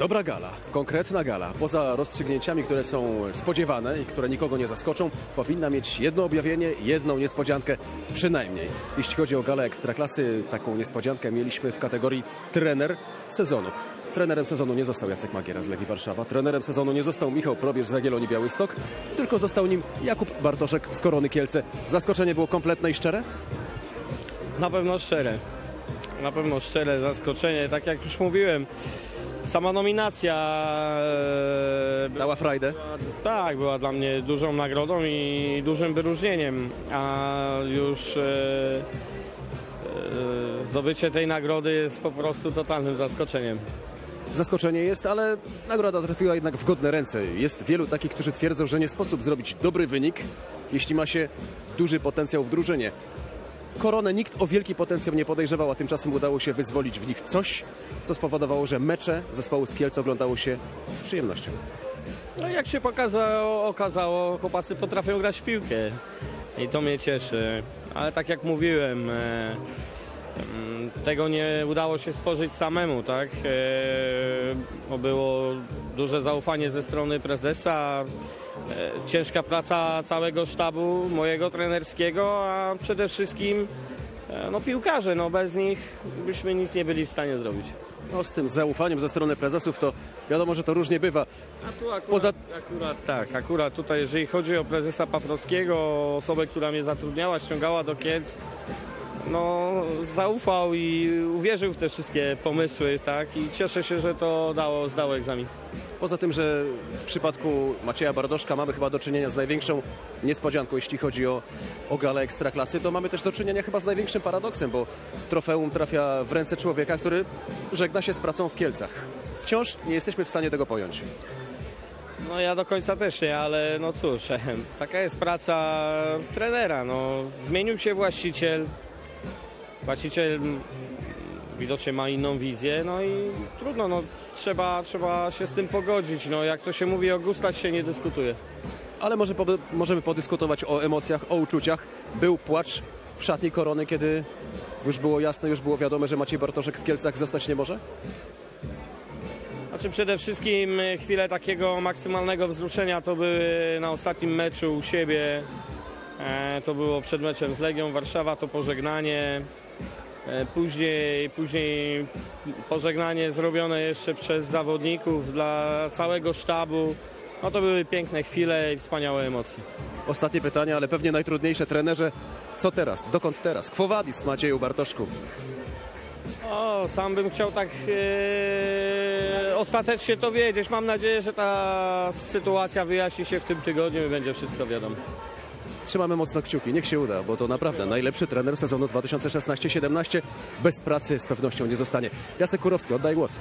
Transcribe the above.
Dobra gala, konkretna gala, poza rozstrzygnięciami, które są spodziewane i które nikogo nie zaskoczą, powinna mieć jedno objawienie, jedną niespodziankę przynajmniej. Jeśli chodzi o galę Ekstraklasy, taką niespodziankę mieliśmy w kategorii trener sezonu. Trenerem sezonu nie został Jacek Magiera z Legii Warszawa, trenerem sezonu nie został Michał Probierz z Jagiellonii Białystok, tylko został nim Jakub Bartoszek z Korony Kielce. Zaskoczenie było kompletne i szczere? Na pewno szczere. Na pewno szczere zaskoczenie. Tak jak już mówiłem, sama nominacja e, Dała frajdę? tak, była dla mnie dużą nagrodą i dużym wyróżnieniem, a już e, e, zdobycie tej nagrody jest po prostu totalnym zaskoczeniem. Zaskoczenie jest, ale nagroda trafiła jednak w godne ręce. Jest wielu takich, którzy twierdzą, że nie sposób zrobić dobry wynik, jeśli ma się duży potencjał w drużynie. Koronę nikt o wielki potencjał nie podejrzewał, a tymczasem udało się wyzwolić w nich coś, co spowodowało, że mecze zespołu z Kielc oglądało się z przyjemnością. No jak się pokazało, okazało, chłopacy potrafią grać w piłkę i to mnie cieszy. Ale tak jak mówiłem, e, tego nie udało się stworzyć samemu, tak? E, było duże zaufanie ze strony prezesa, e, ciężka praca całego sztabu mojego trenerskiego, a przede wszystkim e, no, piłkarze, no bez nich byśmy nic nie byli w stanie zrobić. No, z tym zaufaniem ze strony prezesów to wiadomo, że to różnie bywa. A tu akurat, Poza- akurat tak, akurat tutaj jeżeli chodzi o prezesa Paprockiego, osobę, która mnie zatrudniała, ściągała do Kielc, no zaufał i uwierzył w te wszystkie pomysły, tak, i cieszę się, że to dało, zdało egzamin. Poza tym, że w przypadku Macieja Bardoszka mamy chyba do czynienia z największą niespodzianką, jeśli chodzi o, o galę ekstraklasy, to mamy też do czynienia chyba z największym paradoksem, bo trofeum trafia w ręce człowieka, który żegna się z pracą w Kielcach. Wciąż nie jesteśmy w stanie tego pojąć. No ja do końca też nie, ale no cóż, taka jest praca trenera, no zmienił się właściciel, właściciel widocznie ma inną wizję, no i trudno, no trzeba, trzeba się z tym pogodzić, no jak to się mówi, o gustach się nie dyskutuje. Ale może po, możemy podyskutować o emocjach, o uczuciach. Był płacz w szatni korony, kiedy już było jasne, już było wiadome, że Maciej Bartoszek w Kielcach zostać nie może? Znaczy przede wszystkim chwile takiego maksymalnego wzruszenia to były na ostatnim meczu u siebie. E, to było przed meczem z Legią Warszawa, to pożegnanie. E, później, później pożegnanie zrobione jeszcze przez zawodników dla całego sztabu. No to były piękne chwile i wspaniałe emocje. Ostatnie pytanie, ale pewnie najtrudniejsze. Trenerze, co teraz? Dokąd teraz? Quo vadis, Macieju Bartoszku? O, sam bym chciał tak e, ostatecznie to wiedzieć. Mam nadzieję, że ta sytuacja wyjaśni się w tym tygodniu i będzie wszystko wiadomo. Trzymamy mocno kciuki, niech się uda, bo to naprawdę najlepszy trener sezonu 2016-17. Bez pracy z pewnością nie zostanie. Jacek Kurowski, oddaj głos.